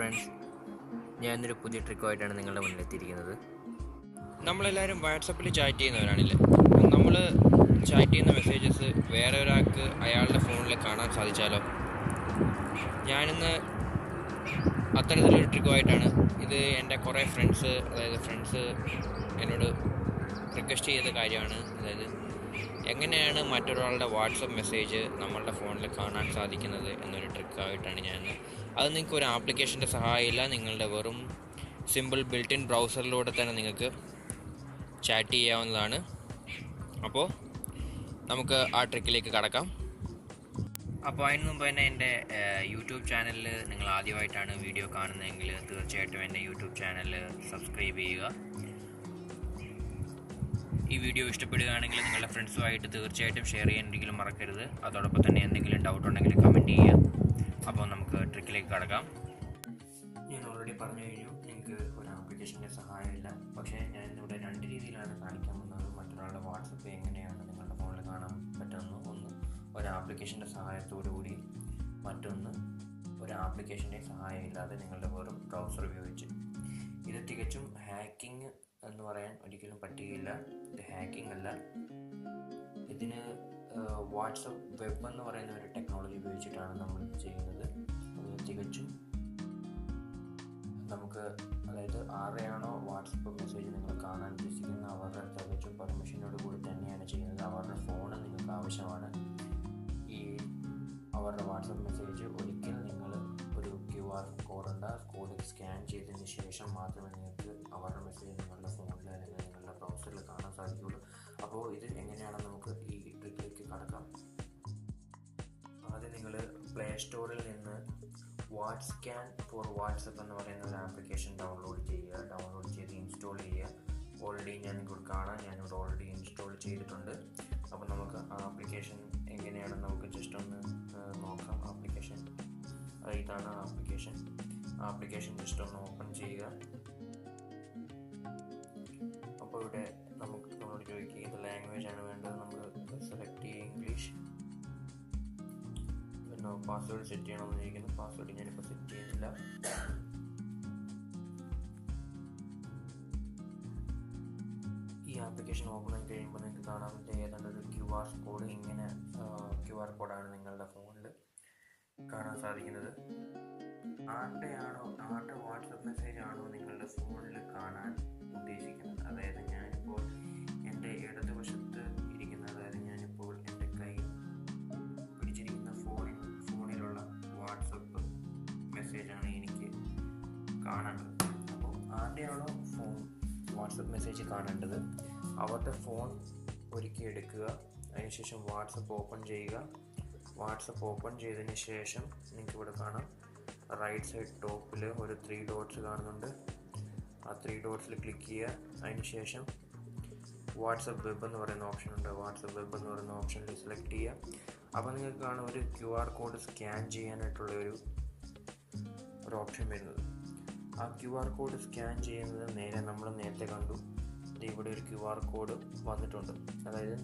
Friends ഞാനൊരു പുതിയ ട്രിക്കുമായിട്ടാണ് നിങ്ങളുടെ മുന്നിൽ എത്തിയിരിക്കുന്നത്. നമ്മളെല്ലാവരും വാട്സപ്പിൽ ചാറ്റ് ചെയ്യുന്നവരാണല്ലേ? നമ്മൾ ചാറ്റ് ചെയ്യുന്ന മെസ്സേജസ് വേറെ ഒരാൾക്ക് അയാളുടെ ഫോണിൽ കാണാൻ സാധിച്ചാലോ? ഞാനിന്ന് അത്തരത്തിലൊരു ട്രിക്കുമായിട്ടാണ് ഇത് എന്റെ കുറേ ഫ്രണ്ട്സ് അതായത് ഫ്രണ്ട്സ് എന്നോട് റിക്വസ്റ്റ് ചെയ്ത കാര്യമാണ്. അതായത് എങ്ങനെയാണ് മറ്റൊരാളുടെ വാട്സപ്പ് മെസ്സേജ് നമ്മളുടെ ഫോണിൽ കാണാൻ സാധിക്കുന്നത് എന്നൊരു ട്രിക്കായിട്ടാണ് ഞാൻ അത് നിങ്ങൾക്ക് ഒരു ആപ്ലിക്കേഷന്റെ സഹായമില്ല. നിങ്ങളുടെ വെറും സിമ്പിൾ ബിൽറ്റ് ഇൻ ബ്രൗസറിലൂടെ തന്നെ നിങ്ങൾക്ക് ചാറ്റ് ചെയ്യാവുന്നതാണ്. അപ്പോൾ നമുക്ക് ആ ട്രിക്കിലേക്ക് കടക്കാം. അപ്പോൾ അതിന് മുമ്പ് തന്നെ എന്റെ യൂട്യൂബ് ചാനലിൽ നിങ്ങൾ ആദ്യമായിട്ടാണ് വീഡിയോ കാണുന്നതെങ്കിൽ തീർച്ചയായിട്ടും എന്റെ യൂട്യൂബ് ചാനൽ സബ്സ്ക്രൈബ് ചെയ്യുക. ഈ വീഡിയോ ഇഷ്ടപ്പെടുകയാണെങ്കിൽ നിങ്ങളുടെ ഫ്രണ്ട്സുമായിട്ട് തീർച്ചയായിട്ടും ഷെയർ ചെയ്യാൻ ഒരിക്കലും മറക്കരുത്. അതോടൊപ്പം തന്നെ എന്തെങ്കിലും ഡൗട്ട് ഉണ്ടെങ്കിൽ കമന്റ് ചെയ്യുക. അപ്പോൾ നമുക്ക് ട്രിക്കിലേക്ക് കടക്കാം. ഞാൻ ഓൾറെഡി പറഞ്ഞു കഴിഞ്ഞു. എനിക്ക് ഒരു ആപ്ലിക്കേഷന്റെ സഹായമില്ല. പക്ഷേ ഞാൻ ഇവിടെ രണ്ട് രീതിയിലാണ് കാണിക്കാൻ പോകുന്നത്. മറ്റൊരാളുടെ വാട്സപ്പ് എങ്ങനെയാണ് നിങ്ങളുടെ ഫോണിൽ കാണാൻ പറ്റുന്നത് ഒന്ന് ഒരു ആപ്ലിക്കേഷന്റെ കൂടി. മറ്റൊന്ന് ഒരു ആപ്ലിക്കേഷന്റെ സഹായമില്ലാതെ നിങ്ങളുടെ വെറും ബ്രൗസർ ഉപയോഗിച്ച്. ഇത് തികച്ചും ഹാക്കിംഗ് എന്ന് പറയാൻ ഒരിക്കലും പറ്റുകയില്ല. ഇത് ഹാക്കിംഗ് അല്ല. ഇതിന് വാട്സപ്പ് വെബ് എന്ന് പറയുന്ന ഒരു ടെക്നോളജി ഉപയോഗിച്ചിട്ടാണ് നമ്മൾ ചെയ്യുന്നത്. അത് തികച്ചും നമുക്ക് അതായത് ആരെയാണോ വാട്സപ്പ് മെസ്സേജ് നിങ്ങൾ കാണാൻ ഉദ്ദേശിക്കുന്നത് അവരുടെ തികച്ചും പെർമിഷനോട് കൂടി തന്നെയാണ് ചെയ്യുന്നത്. അവരുടെ ഫോണ് നിങ്ങൾക്ക് ആവശ്യമാണ്. ഈ അവരുടെ വാട്സപ്പ് മെസ്സേജ് ഒരിക്കൽ നിങ്ങൾ ഒരു ക്യു ആർ കോഡ് ഉണ്ട് കോഡ് സ്കാൻ ചെയ്തതിന് ശേഷം മാത്രമേ നിങ്ങൾക്ക് അവരുടെ മെസ്സേജ് നിങ്ങളുടെ ഫോണിൽ അല്ലെങ്കിൽ നിങ്ങളുടെ ബ്രൗസറിൽ കാണാൻ സാധിക്കുള്ളൂ. അപ്പോൾ ഇത് എങ്ങനെയാണ് നമുക്ക് ഈ ട്രിക്കിലേക്ക് കടക്കാം? ആദ്യം നിങ്ങൾ പ്ലേ സ്റ്റോറിൽ നിന്ന് വാട്സ് സ്കാൻ ഫോർ വാട്സപ്പ് എന്ന് പറയുന്ന ഒരു ആപ്ലിക്കേഷൻ ഡൗൺലോഡ് ചെയ്യുക. ഡൗൺലോഡ് ചെയ്ത് ഇൻസ്റ്റാൾ ചെയ്യുക. ഓൾറെഡി ഞാൻ ഇവിടെ കാണാം. ഞാനിവിടെ ഓൾറെഡി ഇൻസ്റ്റാൾ ചെയ്തിട്ടുണ്ട്. അപ്പോൾ നമുക്ക് ആ ആപ്ലിക്കേഷൻ എങ്ങനെയാണ്? നമുക്ക് ജസ്റ്റ് ഒന്ന് നോക്കാം ആപ്ലിക്കേഷൻ ഇതാണ് ആപ്ലിക്കേഷൻ ആപ്ലിക്കേഷൻ ജസ്റ്റ് ഒന്ന് ഓപ്പൺ ചെയ്യുക. അപ്പോൾ ഇവിടെ നമുക്ക് നമ്മളോട് ചോദിക്കുക ഏത് ലാംഗ്വേജ് ആണ് വേണ്ടത്? നമ്മൾ സെലക്ട് ചെയ്യുക ഇംഗ്ലീഷ് പിന്നെ പാസ്വേഡ് സെറ്റ് ചെയ്യണമെന്ന് ചോദിക്കുന്നു പാസ്വേഡ് ഞാനിപ്പോൾ സെറ്റ് ചെയ്യുന്നില്ല. ഈ ആപ്ലിക്കേഷൻ ഓപ്പൺ ആയി കഴിയുമ്പോൾ നിങ്ങൾക്ക് കാണാൻ പറ്റിയ ഏതാണ്ട് ഒരു ക്യു ആർ കോഡ് ഇങ്ങനെ ക്യു ആർ കോഡാണ് നിങ്ങളുടെ ഫോണിൽ കാണാൻ സാധിക്കുന്നത്. ആരുടെയാണോ ആരുടെ വാട്സപ്പ് മെസ്സേജ് ആണോ നിങ്ങളുടെ ഫോണിൽ കാണാൻ ഉദ്ദേശിക്കുന്നത്. അതായത് ഞാനിപ്പോൾ എന്റെ ഇടതുവശത്ത് ഇരിക്കുന്ന അതായത് ഞാനിപ്പോൾ എന്റെ കയ്യിൽ പിടിച്ചിരിക്കുന്ന ഫോണിൽ ഫോണിലുള്ള വാട്സപ്പ് മെസ്സേജാണ് എനിക്ക് കാണേണ്ടത്. അപ്പോൾ ആരുടെയാണോ ഫോൺ വാട്സപ്പ് മെസ്സേജ് കാണേണ്ടത് അവരുടെ ഫോൺ ഒരുക്കി എടുക്കുക. അതിനുശേഷം വാട്സപ്പ് ഓപ്പൺ ചെയ്യുക. വാട്സപ്പ് ഓപ്പൺ ചെയ്തതിന് ശേഷം നിങ്ങൾക്ക് ഇവിടെ കാണാം. റൈറ്റ് സൈഡ് ടോപ്പിൽ ഒരു ത്രീ ഡോട്ട്സ് കാണുന്നുണ്ട്. ആ ത്രീ ഡോട്ട്സിൽ ക്ലിക്ക് ചെയ്യുക. അതിന് ശേഷം വാട്സപ്പ് വെബ് എന്ന് പറയുന്ന ഓപ്ഷൻ ഉണ്ട്. വാട്സപ്പ് വെബ് എന്ന് പറയുന്ന ഓപ്ഷനിൽ സെലക്ട് ചെയ്യുക. അപ്പോൾ നിങ്ങൾക്ക് കാണും ഒരു ക്യു ആർ കോഡ് സ്കാൻ ചെയ്യാനായിട്ടുള്ള ഒരു ഓപ്ഷൻ വരുന്നത്. ആ ക്യു ആർ കോഡ് സ്കാൻ ചെയ്യുന്നത് നേരെ നമ്മൾ നേരത്തെ കണ്ടു. ഇവിടെ ഒരു ക്യു ആർ കോഡ് വന്നിട്ടുണ്ട്. അതായത്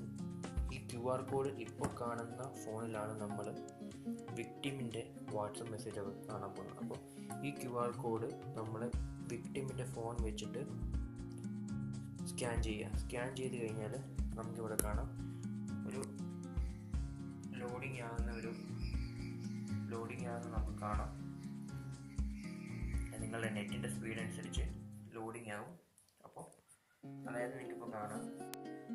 ഈ ക്യു ആർ കോഡ് ഇപ്പോൾ കാണുന്ന ഫോണിലാണ് നമ്മൾ വിക്ടിമിന്റെ വാട്സപ്പ് മെസ്സേജ് കാണാൻ പോകുന്നത്. അപ്പോൾ ഈ ക്യു ആർ കോഡ് നമ്മൾ വിക്ടിമിന്റെ ഫോൺ വെച്ചിട്ട് സ്കാൻ ചെയ്യുക സ്കാൻ ചെയ്ത് കഴിഞ്ഞാൽ നമുക്കിവിടെ കാണാം. ഒരു ലോഡിങ് ആകുന്ന ഒരു ലോഡിങ് ആകുന്ന നമുക്ക് കാണാം. നിങ്ങളുടെ നെറ്റിന്റെ സ്പീഡ് അനുസരിച്ച് ലോഡിങ് ആകും അപ്പോൾ അതായത് നിങ്ങൾക്കിപ്പോൾ കാണാം.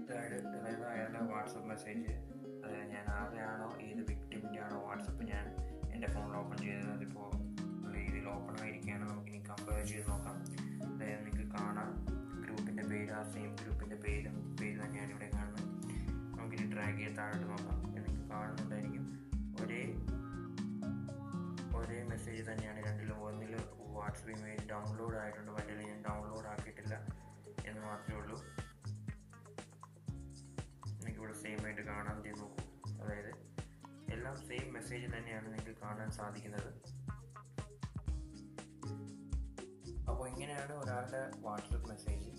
അതായത് അതായത് അയാളുടെ വാട്സപ്പ് മെസ്സേജ് അതായത് ഞാൻ ആരെയാണോ ഏത് വിക്ടിമിന്റെ ആണോ വാട്സപ്പ് ഞാൻ എന്റെ ഫോണിൽ ഓപ്പൺ ചെയ്തത്? അതിപ്പോൾ സെയിം ഗ്രൂപ്പിന്റെ പേരും പേര് തന്നെയാണ് ഇവിടെ കാണുന്നത്. നമുക്കിനി ഡ്രാഗ് ചെയ്ത് താഴോട്ട് നോക്കാം. നിങ്ങൾക്ക് കാണുന്നുണ്ടായിരിക്കും. ഒരേ ഒരേ മെസ്സേജ് തന്നെയാണ് രണ്ടിലും ഒന്നിൽ വാട്സപ്പ് ഇമെയിൽ ഡൗൺലോഡ് ആയിട്ടുണ്ട്. മറ്റേ ഞാൻ ഡൗൺലോഡ് ആക്കിയിട്ടില്ല എന്ന് മാത്രമേ ഉള്ളൂ. നിങ്ങൾക്ക് ഇവിടെ സെയിം ആയിട്ട് കാണാൻ ചെയ്ത് നോക്കൂ. അതായത് എല്ലാം സെയിം മെസ്സേജ് തന്നെയാണ് നിങ്ങൾക്ക് കാണാൻ സാധിക്കുന്നത്. അപ്പോൾ ഇങ്ങനെയാണ് ഒരാളുടെ വാട്സപ്പ് മെസ്സേജ്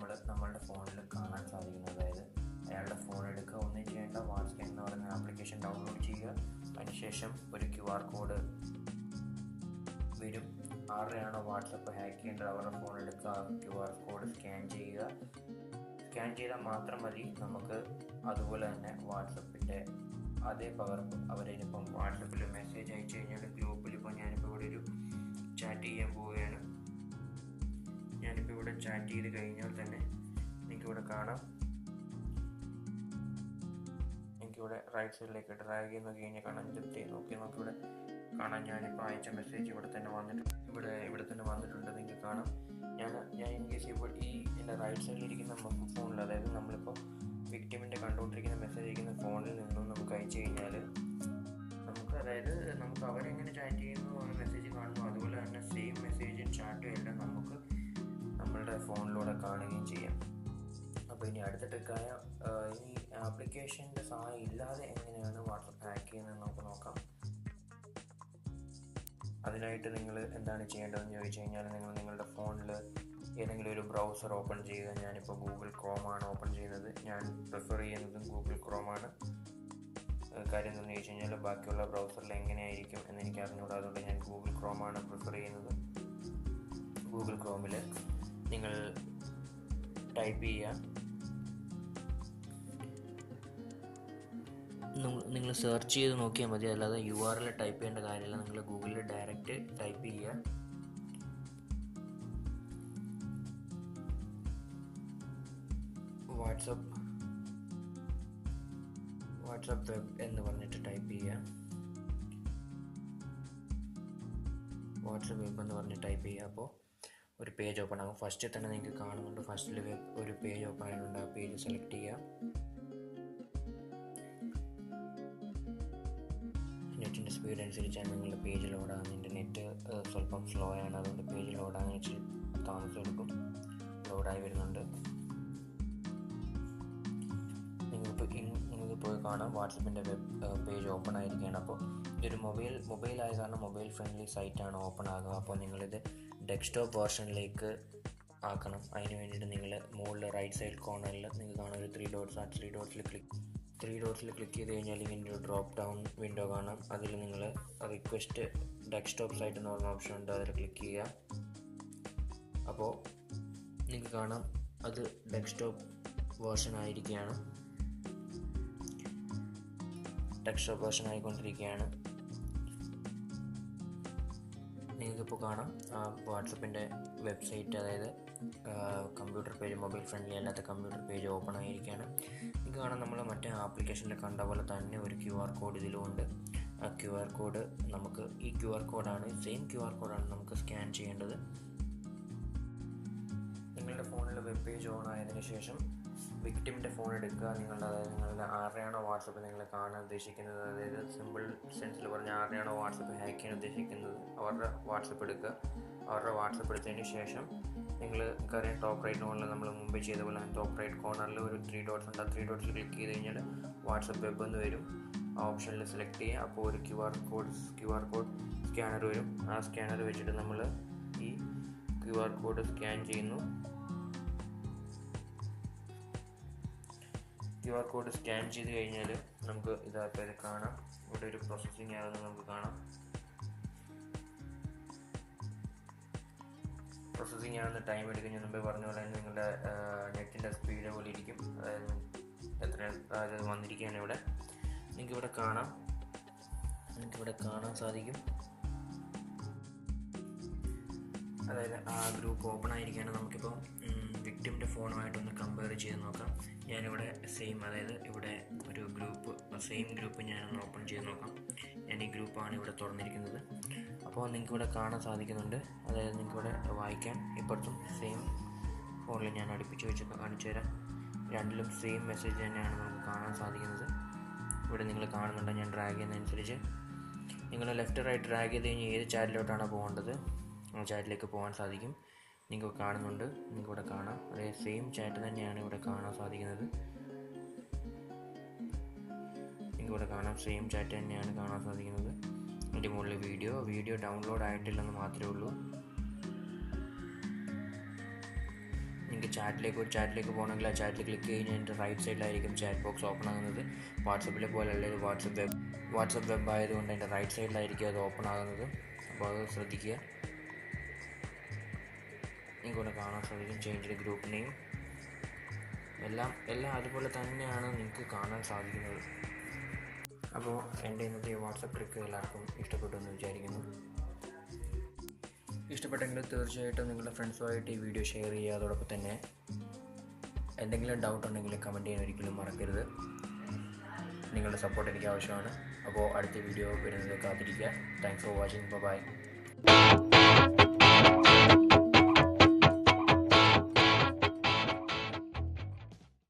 നമ്മൾ നമ്മളുടെ ഫോണിൽ കാണാൻ സാധിക്കുന്നത്. അതായത് അയാളുടെ ഫോൺ എടുക്കുക ഒന്നും ചെയ്യേണ്ട വാട്സ്ആപ്പ് എന്ന് പറയുന്ന ആപ്ലിക്കേഷൻ ഡൗൺലോഡ് ചെയ്യുക. അതിനുശേഷം ഒരു ക്യു ആർ കോഡ് വരും. ആരുടെയാണോ വാട്സപ്പ് ഹാക്ക് ചെയ്യേണ്ടത് അവരുടെ ഫോൺ എടുക്കുക. ക്യു ആർ കോഡ് സ്കാൻ ചെയ്യുക. സ്കാൻ ചെയ്താൽ മാത്രം മതി. നമുക്ക് അതുപോലെ തന്നെ വാട്സപ്പിന്റെ അതേ പകർപ്പ് അവരിനിപ്പം വാട്സപ്പിൽ മെസ്സേജ് അയച്ചു കഴിഞ്ഞാൽ ഗ്രൂപ്പിൽ ഇപ്പോൾ ഞാനിപ്പോൾ ചാറ്റ് ചെയ്ത് കഴിഞ്ഞാൽ തന്നെ എനിക്കിവിടെ കാണാം. എനിക്കിവിടെ റൈറ്റ് സൈഡിലേക്ക് ഡ്രാഗ് ചെയ്ത് കഴിഞ്ഞാൽ കാണാം. ജസ്റ്റ് നോക്കി നോക്കി ഇവിടെ കാണാം. ഞാനിപ്പോൾ അയച്ച മെസ്സേജ് ഇവിടെ തന്നെ വന്നിട്ടുണ്ട് ഇവിടെ ഇവിടെ തന്നെ വന്നിട്ടുണ്ട്. നിങ്ങൾക്ക് കാണാം. ഞാൻ ഞാൻ ഇൻ കേസ് ഇപ്പോൾ ഈ എന്റെ റൈറ്റ് സൈഡിലിരിക്കുന്ന ഫോണിൽ അതായത് നമ്മളിപ്പോൾ വിക്ടിമിന്റെ കണ്ടുകൊണ്ടിരിക്കുന്ന മെസ്സേജ് അയക്കുന്ന ഫോണിൽ നിന്നും നമുക്ക് അയച്ചു കഴിഞ്ഞാൽ നമുക്ക് അതായത് നമുക്ക് അവരെങ്ങനെ ചാറ്റ് ചെയ്യുന്നു മെസ്സേജ് കാണുന്നു. അതുപോലെ തന്നെ സെയിം മെസ്സേജും ചാറ്റും എല്ലാം നമുക്ക് നമ്മളുടെ ഫോണിലൂടെ കാണുകയും ചെയ്യാം. അപ്പോൾ ഇനി അടുത്ത ട്രിക്കായ ഇനി ആപ്ലിക്കേഷന്റെ സഹായം ഇല്ലാതെ എങ്ങനെയാണ് വാട്സപ്പ് ഹാക്ക് ചെയ്യുന്നത് നമുക്ക് നോക്കാം. അതിനായിട്ട് നിങ്ങൾ എന്താണ് ചെയ്യേണ്ടതെന്ന് ചോദിച്ചു കഴിഞ്ഞാൽ നിങ്ങൾ നിങ്ങളുടെ ഫോണിൽ ഏതെങ്കിലും ഒരു ബ്രൗസർ ഓപ്പൺ ചെയ്യുക. ഞാനിപ്പോൾ ഗൂഗിൾ ക്രോമാണ് ഓപ്പൺ ചെയ്യുന്നത്. ഞാൻ പ്രിഫർ ചെയ്യുന്നതും ഗൂഗിൾ ക്രോമാണ് കാര്യം എന്താണെന്ന് ചോദിച്ചു കഴിഞ്ഞാൽ ബാക്കിയുള്ള ബ്രൗസറിൽ എങ്ങനെയായിരിക്കും എന്ന് എനിക്ക് അറിഞ്ഞുകൂടാ. അതുകൊണ്ട് ഞാൻ ഗൂഗിൾ ക്രോമാണ് പ്രിഫർ ചെയ്യുന്നത്. ഗൂഗിൾ ക്രോമിൽ നിങ്ങൾ ടൈപ്പ് ചെയ്യുക. നിങ്ങൾ സെർച്ച് ചെയ്ത് നോക്കിയാൽ മതി. അല്ലാതെ യു ആർ എൽ ടൈപ്പ് ചെയ്യേണ്ട കാര്യമില്ല. നിങ്ങൾ ഗൂഗിളിൽ ഡയറക്റ്റ് ടൈപ്പ് ചെയ്യുക. വാട്സപ്പ് വാട്സപ്പ് വെബ് എന്ന് പറഞ്ഞിട്ട് ടൈപ്പ് ചെയ്യുക. വാട്സപ്പ് വെബ് എന്ന് പറഞ്ഞ് ടൈപ്പ് ചെയ്യുക. അപ്പോൾ ഒരു പേജ് ഓപ്പൺ ആകും ഫസ്റ്റിൽ തന്നെ നിങ്ങൾക്ക് കാണുന്നുണ്ട്. ഫസ്റ്റിൽ ഒരു പേജ് ഓപ്പൺ ആയിട്ടുണ്ട്. ആ പേജ് സെലക്ട് ചെയ്യുക നെറ്റിന്റെ സ്പീഡ് അനുസരിച്ചാണ് നിങ്ങളുടെ പേജ് ലോഡാകുന്നത് എന്റെ നെറ്റ് സ്വല്പം സ്ലോ ആണ്. അതുകൊണ്ട് പേജ് ലോഡാകാൻ ഇച്ചിരി താമസം എടുക്കും. ലോഡായി വരുന്നുണ്ട്. പോയി കാണാം. വാട്സപ്പിന്റെ വെബ് പേജ് ഓപ്പൺ ആയിരിക്കുകയാണ്. അപ്പോൾ ഇതൊരു മൊബൈൽ മൊബൈൽ ആയ കാരണം മൊബൈൽ ഫ്രണ്ട്ലി സൈറ്റാണ് ഓപ്പൺ ആകുക അപ്പോൾ നിങ്ങളിത് ഡെസ്ക്ടോപ്പ് വേർഷനിലേക്ക് ആക്കണം. അതിന് വേണ്ടിയിട്ട് നിങ്ങൾ മുകളിൽ റൈറ്റ് സൈഡ് കോർണറിൽ നിങ്ങൾ കാണാം. ഒരു ത്രീ ഡോട്ട്സ് ആ ത്രീ ഡോട്ട്സിൽ ക്ലിക്ക് ത്രീ ഡോട്ട്സിൽ ക്ലിക്ക് ചെയ്ത് കഴിഞ്ഞാൽ ഇങ്ങനെ ഒരു ഡ്രോപ്പ് ഡൗൺ വിൻഡോ കാണാം. അതിൽ നിങ്ങൾ റിക്വസ്റ്റ് ഡെസ്ക്ടോപ്പ് സൈറ്റ് എന്ന് പറഞ്ഞ ഓപ്ഷൻ ഉണ്ട്. അതിൽ ക്ലിക്ക് ചെയ്യുക. അപ്പോൾ നിങ്ങൾക്ക് കാണാം. അത് ഡെസ്ക്ടോപ്പ് വേർഷൻ ആയിരിക്കുകയാണ്. ഡെസ്ക്ടോപ്പ് വേർഷൻ ആയിക്കൊണ്ടിരിക്കുകയാണ് നിങ്ങൾക്കിപ്പോൾ കാണാം. വാട്സപ്പിന്റെ വെബ്സൈറ്റ് അതായത് കമ്പ്യൂട്ടർ പേജ് മൊബൈൽ ഫ്രണ്ട്ലി അല്ലാത്ത കമ്പ്യൂട്ടർ പേജ് ഓപ്പൺ ആയിരിക്കുകയാണ്. നിങ്ങൾക്ക് കാണാം നമ്മൾ മറ്റേ ആപ്ലിക്കേഷനിൽ കണ്ട പോലെ തന്നെ ഒരു ക്യു ആർ കോഡ് ഇതിലുമുണ്ട് ആ ക്യു ആർ കോഡ് നമുക്ക് ഈ ക്യു ആർ കോഡാണ് സെയിം ക്യു ആർ കോഡാണ് നമുക്ക് സ്കാൻ ചെയ്യേണ്ടത്. നിങ്ങളുടെ ഫോണിൽ വെബ് പേജ് ഓൺ ആയതിനു ശേഷം വിക്ടിമിന്റെ ഫോൺ എടുക്കുക നിങ്ങളുടെ അതായത് നിങ്ങളുടെ ആരുടെയാണോ വാട്സപ്പ് നിങ്ങൾ കാണാൻ ഉദ്ദേശിക്കുന്നത്? അതായത് സിമ്പിൾ സെൻസിൽ പറഞ്ഞാൽ ആരുടെയാണോ വാട്സപ്പ് ഹാക്ക് ചെയ്യാൻ ഉദ്ദേശിക്കുന്നത്? അവരുടെ വാട്സപ്പ് എടുക്കുക. അവരുടെ വാട്സപ്പ് എടുത്തതിന് ശേഷം നിങ്ങൾ നമുക്കറിയാം ടോപ്പ് റൈറ്റ് കോണിൽ നമ്മൾ മുമ്പ് ചെയ്ത പോലെ ടോപ്പ് റൈറ്റ് കോർണറിൽ ഒരു ത്രീ ഡോട്ട്സ് ഉണ്ട്. ആ ത്രീ ഡോട്ട്സ് ക്ലിക്ക് ചെയ്ത് കഴിഞ്ഞാൽ വാട്സപ്പ് വെബ് എന്ന് വരും. ആ ഓപ്ഷനിൽ സെലക്ട് ചെയ്യുക. അപ്പോൾ ഒരു Q R code Q R code scanner വരും. ആ സ്കാനർ വെച്ചിട്ട് നമ്മൾ ഈ ക്യു ആർ കോഡ് സ്കാൻ ചെയ്യുന്നു. ക്യു ആർ കോഡ് സ്കാൻ ചെയ്ത് കഴിഞ്ഞാൽ നമുക്ക് ഇതാഇപ്പോൾ ഇത് കാണാം. ഇവിടെ ഒരു പ്രോസസ്സിങ് ആകുന്നത് നമുക്ക് കാണാം. പ്രോസസ്സിങ് ആകുന്ന ടൈം എടുക്കും ഞാൻ മുമ്പേ പറഞ്ഞ പോലെ തന്നെ നിങ്ങളുടെ നെറ്റിന്റെ സ്പീഡ് പോലെ ഇരിക്കും. അതായത് എത്ര അതായത് വന്നിരിക്കുകയാണ് ഇവിടെ. നിങ്ങൾക്ക് ഇവിടെ കാണാം. നിങ്ങൾക്ക് ഇവിടെ കാണാൻ സാധിക്കും. അതായത് ആ ഗ്രൂപ്പ് ഓപ്പൺ ആയിരിക്കുകയാണ് നമുക്കിപ്പോൾ വിക്ടിമിന്റെ ഫോണുമായിട്ടൊന്ന് കമ്പയർ ചെയ്ത് നോക്കാം. ഞാനിവിടെ സെയിം അതായത് ഇവിടെ ഒരു ഗ്രൂപ്പ് സെയിം ഗ്രൂപ്പ് ഞാനൊന്ന് ഓപ്പൺ ചെയ്ത് നോക്കാം. ഞാൻ ഈ ഗ്രൂപ്പാണ് ഇവിടെ തുറന്നിരിക്കുന്നത്. അപ്പോൾ നിങ്ങൾക്ക് ഇവിടെ കാണാൻ സാധിക്കുന്നുണ്ട്. അതായത് നിങ്ങൾക്ക് ഇവിടെ വായിക്കാം ഇപ്പുറത്തും സെയിം ഫോണിൽ ഞാൻ അടുപ്പിച്ച് വെച്ച് കാണിച്ചു തരാം. രണ്ടിലും സെയിം മെസ്സേജ് തന്നെയാണ് നമുക്ക് കാണാൻ സാധിക്കുന്നത്. ഇവിടെ നിങ്ങൾ കാണുന്നുണ്ട് ഞാൻ ഡ്രാഗ് ചെയ്യുന്നതനുസരിച്ച്. നിങ്ങൾ ലെഫ്റ്റ് റൈറ്റ് ഡ്രാഗ് ചെയ്ത് കഴിഞ്ഞാൽ ഏത് ചാറ്റിലോട്ടാണ് പോകേണ്ടത്? ആ ചാറ്റിലേക്ക് പോകാൻ സാധിക്കും. നിങ്ങൾക്ക് കാണുന്നുണ്ട്. നിങ്ങൾക്ക് ഇവിടെ കാണാം. അതേ സെയിം ചാറ്റ് തന്നെയാണ് ഇവിടെ കാണാൻ സാധിക്കുന്നത്. നിങ്ങൾക്ക് ഇവിടെ കാണാം. സെയിം ചാറ്റ് തന്നെയാണ് കാണാൻ സാധിക്കുന്നത്. അതിന്റെ മുകളിൽ വീഡിയോ വീഡിയോ ഡൗൺലോഡ് ആയിട്ടില്ലെന്ന് മാത്രമേ ഉള്ളൂ. നിങ്ങൾക്ക് ചാറ്റിലേക്ക് ഒരു ചാറ്റിലേക്ക് പോകണമെങ്കിൽ ആ ചാറ്റിൽ ക്ലിക്ക് കഴിഞ്ഞാൽ എന്റെ റൈറ്റ് സൈഡിലായിരിക്കും ചാറ്റ് ബോക്സ് ഓപ്പൺ ആകുന്നത്. വാട്സപ്പിലെ പോലെ അല്ലെങ്കിൽ വാട്സപ്പ് വെബ് വാട്സപ്പ് വെബ് ആയതുകൊണ്ട് എന്റെ റൈറ്റ് സൈഡിലായിരിക്കും അത് ഓപ്പൺ ആകുന്നത്. അപ്പോൾ അത് ശ്രദ്ധിക്കുക. നിങ്ങൾക്കിവിടെ കാണാൻ സാധിക്കും ചേഞ്ച് ഗ്രൂപ്പ് നെയിം എല്ലാം എല്ലാം അതുപോലെ തന്നെയാണ് നിങ്ങൾക്ക് കാണാൻ സാധിക്കുന്നത്. അപ്പോൾ എന്റെ ഇന്നത്തെ വാട്സപ്പ് ട്രിക്ക് എല്ലാവർക്കും ഇഷ്ടപ്പെട്ടു എന്ന് വിചാരിക്കുന്നു. ഇഷ്ടപ്പെട്ടെങ്കിൽ തീർച്ചയായിട്ടും നിങ്ങളുടെ ഫ്രണ്ട്സുമായിട്ട് ഈ വീഡിയോ ഷെയർ ചെയ്യുക. അതോടൊപ്പം തന്നെ എന്തെങ്കിലും ഡൗട്ട് ഉണ്ടെങ്കിൽ കമന്റ് ചെയ്യാൻ ഒരിക്കലും മറക്കരുത്. നിങ്ങളുടെ സപ്പോർട്ട് എനിക്ക് ആവശ്യമാണ്. അപ്പോൾ അടുത്ത വീഡിയോ വരുന്നത് കാത്തിരിക്കുക. Thanks for watching bye